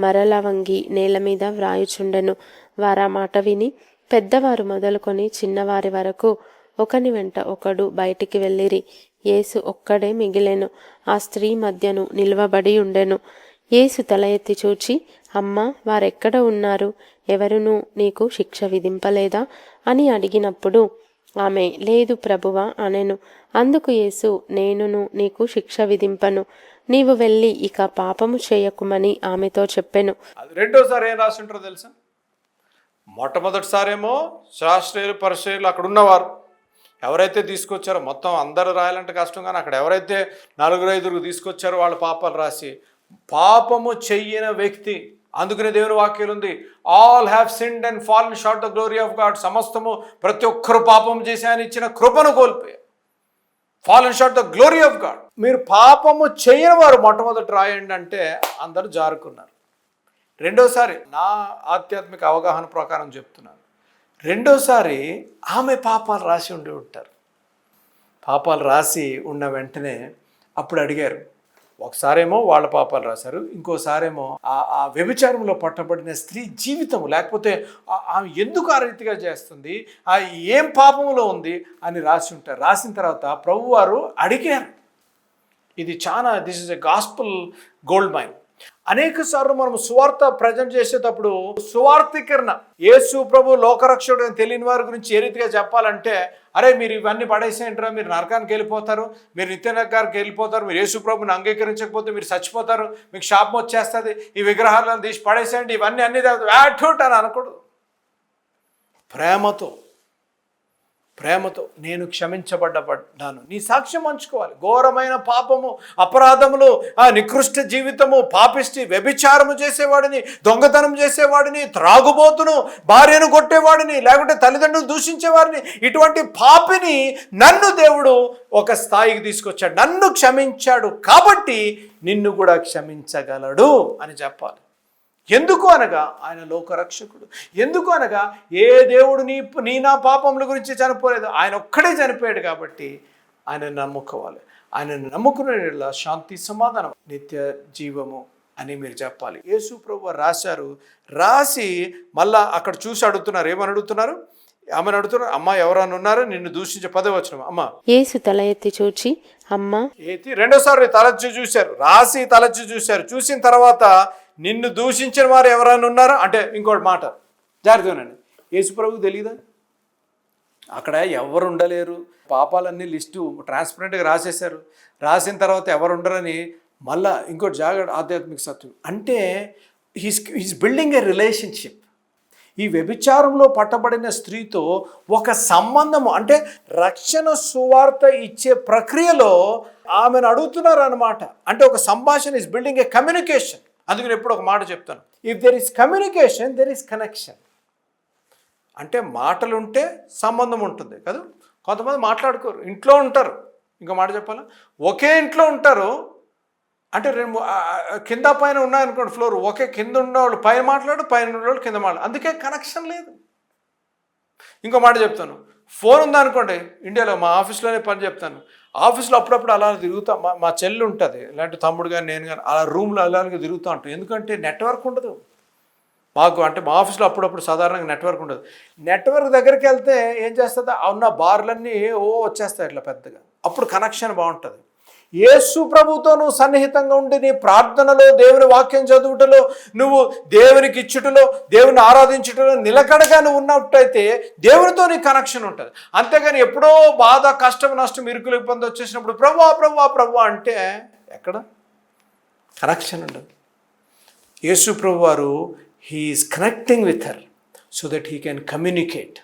మరల వంగి నేల మీద వ్రాయుచుండెను. వారా మాట విని పెద్దవారు మొదలుకొని చిన్నవారి వరకు ఒకని వెంట ఒకడు బయటికి వెళ్ళిరి. యేసు ఒక్కడే మిగిలెను. ఆ స్త్రీ మధ్యను నిల్వబడి ఉండెను. యేసు తల ఎత్తి చూచి అమ్మ వారెక్కడ ఉన్నారు? ఎవరునూ నీకు శిక్ష విధింపలేదా? అని అడిగినప్పుడు ఆమె లేదు ప్రభువా అనెను. అందుకు యేసు నేనును నీకు శిక్ష విధింపను. నీవు వెళ్ళి ఇక పాపము చేయకుమని ఆమెతో చెప్పెను. అది రెండోసారి ఏం రాసి ఉంటారో తెలుసా? మొట్టమొదటిసారేమో శాస్త్రీయులు పరిచయులు అక్కడ ఉన్నవారు ఎవరైతే తీసుకొచ్చారో మొత్తం అందరూ రాయాలంటే కష్టం కానీ అక్కడ ఎవరైతే నలుగురు ఐదుగురు తీసుకొచ్చారో వాళ్ళ పాపాలు రాసి పాపము చెయ్యన వ్యక్తి అందుకనే దేవుని వాక్యాలు ఉంది all have sinned and fallen short the glory of God సమస్తము ప్రతి ఒక్కరు పాపం చేసి ఆయన ఇచ్చిన కృపను కోల్పోయారు. Fallen short the glory of God మీరు పాపము చేయని వారు మొట్టమొదటి రాయండి అంటే అందరూ జారుకున్నారు. రెండోసారి నా ఆధ్యాత్మిక అవగాహన ప్రకారం చెప్తున్నాను. రెండోసారి ఆమె పాపాలు రాసి ఉండి ఉంటారు. పాపాలు రాసి ఉన్న వెంటనే అప్పుడు అడిగారు ఒకసారేమో వాళ్ళ పాపాలు రాశారు ఇంకోసారేమో ఆ వ్యభిచారంలో పట్టబడిన స్త్రీ జీవితం లేకపోతే ఆమె ఎందుకు ఆ రీతిగా చేస్తుంది ఆ ఏం పాపంలో ఉంది అని రాసి ఉంటారు రాసిన తర్వాత ప్రభువారు అడిగారు. ఇది చాలా this is a gospel gold mine అనేక సార్లు మనం సువార్త ప్రజెంట్ చేసేటప్పుడు సువార్థీకరణ యేసు ప్రభు లోకరక్షకుడు అని తెలియని వారి గురించి ఏ రీతిగా చెప్పాలంటే అరే మీరు ఇవన్నీ పడేసేయంటారా మీరు నరకానికి వెళ్ళిపోతారు మీరు నిత్య నరకానికి వెళ్ళిపోతారు మీరు యేసు ప్రభుని అంగీకరించకపోతే మీరు చచ్చిపోతారు మీకు శాపం వచ్చేస్తుంది ఈ విగ్రహాలను తీసి పడేసేయండి ఇవన్నీ అన్ని వ్యాట్యూట్ అని అనకూడదు. ప్రేమతో ప్రేమతో నేను క్షమించబడ్డబడ్డాను. నీ సాక్ష్యం పంచుకోవాలి. ఘోరమైన పాపము అపరాధములు ఆ నికృష్ట జీవితము పాపిష్టి వ్యభిచారము చేసేవాడిని దొంగతనం చేసేవాడిని త్రాగుబోతును భార్యను కొట్టేవాడిని లేకుంటే తల్లిదండ్రులు దూషించేవాడిని ఇటువంటి పాపిని నన్ను దేవుడు ఒక స్థాయికి తీసుకొచ్చాడు. నన్ను క్షమించాడు కాబట్టి నిన్ను కూడా క్షమించగలడు అని చెప్పాలి. ఎందుకు అనగా ఆయన లోకరక్షకుడు? ఎందుకు అనగా ఏ దేవుడు నీ నీ నా పాపముల గురించి చనిపోలేదు? ఆయన ఒక్కడే చనిపోయాడు కాబట్టి ఆయన నమ్ముకోవాలి ఆయన నమ్ముకునే శాంతి సమాధానం నిత్య జీవము అని మీరు చెప్పాలి. యేసు ప్రభు రాశారు. రాసి మళ్ళా అక్కడ చూసి అడుగుతున్నారు. ఏమని అడుగుతున్నారు? ఆమెను అడుగుతున్నారు అమ్మ ఎవరైనా ఉన్నారో? నిన్ను దూషించే పదవి వచ్చిన అమ్మ. యేసు తల ఎత్తి చూచి అమ్మా. ఏతి రెండోసారి తలచి చూశారు. రాసి తలచి చూశారు. చూసిన తర్వాత నిన్ను దూషించిన వారు ఎవరైనా ఉన్నారా? అంటే ఇంకోటి మాట. జాగ్రత్తగానండి యేసుప్రభు తెలియదా అక్కడ ఎవరు ఉండలేరు. పాపాలన్నీ లిస్టు ట్రాన్స్పరెంట్గా రాసేశారు. రాసిన తర్వాత ఎవరు ఉండరని మళ్ళా ఇంకోటి జాగ్రత్త ఆధ్యాత్మిక సత్యం. అంటే he's he's building a relationship. ఈ వ్యభిచారంలో పట్టబడిన స్త్రీతో ఒక సంబంధము అంటే రక్షణ సువార్త ఇచ్చే ప్రక్రియలో ఆమెను అడుగుతున్నారు అనమాట అంటే ఒక సంభాషణ ఇస్ బిల్డింగ్ ఏ కమ్యూనికేషన్. అందుకని ఎప్పుడు ఒక మాట చెప్తాను. If there is communication there is connection అంటే మాటలు ఉంటే సంబంధం ఉంటుంది కదా? కొంతమంది మాట్లాడుకోరు ఇంట్లో ఉంటారు. ఇంకో మాట చెప్పాలా? ఒకే ఇంట్లో ఉంటారు. అంటే రెండు కింద పైన ఉన్నాయనుకోండి ఫ్లోర్ ఒకే కింద ఉన్నవాళ్ళు పైన మాట్లాడు పైన ఉన్నవాళ్ళు కింద మాట్లాడు. అందుకే కనెక్షన్ లేదు. ఇంకో మాట చెప్తాను. ఫోన్ ఉందనుకోండి ఇండియాలో మా ఆఫీస్లోనే పని చెప్తాను. ఆఫీస్లో అప్పుడప్పుడు అలా తిరుగుతా మా మా చెల్లి ఉంటుంది ఇలాంటి తమ్ముడు కానీ నేను కానీ అలా రూమ్లో అలాగే తిరుగుతూ ఉంటాం. ఎందుకంటే నెట్వర్క్ ఉండదు. మాకు అంటే మా ఆఫీస్లో అప్పుడప్పుడు సాధారణంగా నెట్వర్క్ ఉండదు. నెట్వర్క్ దగ్గరికి వెళ్తే ఏం చేస్తుంది? ఆ ఉన్న బార్లన్నీ ఓ వచ్చేస్తాయి ఇట్లా పెద్దగా. అప్పుడు కనెక్షన్ బాగుంటుంది. యేసు ప్రభుతో నువ్వు సన్నిహితంగా ఉండి నీ ప్రార్థనలో దేవుని వాక్యం చదువుటలో నువ్వు దేవునికి ఇచ్చుటలో దేవుని ఆరాధించుటలో నిలకడగా నువ్వు ఉన్నట్టయితే దేవునితో నీ కనెక్షన్ ఉంటుంది. అంతేగాని ఎప్పుడో బాధ కష్టం నష్టం ఇరుకులు ఇబ్బంది వచ్చేసినప్పుడు ప్రభా ప్రభా ప్రభా అంటే ఎక్కడ? కనెక్షన్ ఉండదు. యేసు ప్రభు వారు he's connecting with her so that he can communicate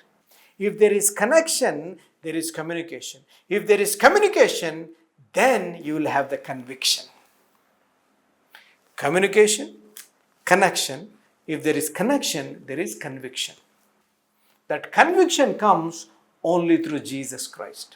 if there is connection there is communication if there is communication then you will have the conviction. Communication, connection. If there is connection, there is conviction. That conviction comes only through Jesus Christ.